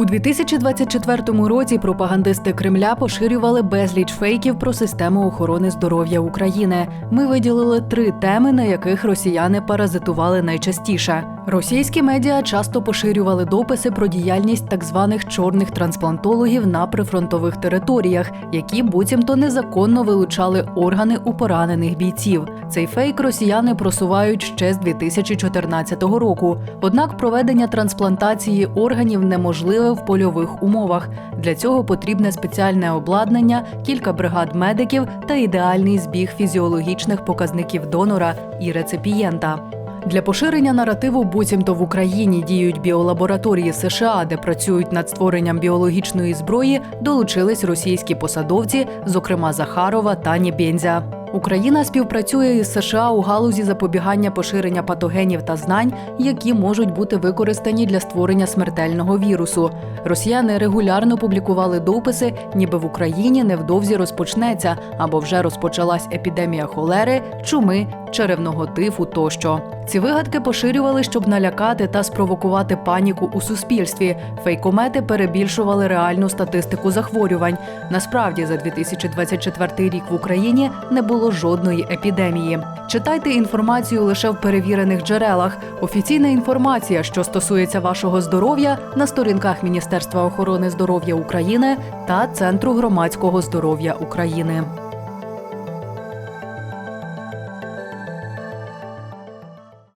У 2024 році пропагандисти Кремля поширювали безліч фейків про систему охорони здоров'я України. Ми виділили три теми, на яких росіяни паразитували найчастіше. Російські медіа часто поширювали дописи про діяльність так званих чорних трансплантологів на прифронтових територіях, які буцімто незаконно вилучали органи у поранених бійців. Цей фейк росіяни просувають ще з 2014 року. Однак проведення трансплантації органів неможливе в польових умовах. Для цього потрібне спеціальне обладнання, кілька бригад медиків та ідеальний збіг фізіологічних показників донора і реципієнта. Для поширення наративу буцімто в Україні діють біолабораторії США, де працюють над створенням біологічної зброї, долучились російські посадовці, зокрема Захарова та Нєбєнзя. Україна співпрацює із США у галузі запобігання поширення патогенів та знань, які можуть бути використані для створення смертельного вірусу. Росіяни регулярно публікували дописи, ніби в Україні невдовзі розпочнеться або вже розпочалась епідемія холери, чуми, черевного тифу тощо. Ці вигадки поширювали, щоб налякати та спровокувати паніку у суспільстві. Фейкомети перебільшували реальну статистику захворювань. Насправді, за 2024 рік в Україні не було жодної епідемії. Читайте інформацію лише в перевірених джерелах. Офіційна інформація, що стосується вашого здоров'я, на сторінках Міністерства охорони здоров'я України та Центру громадського здоров'я України.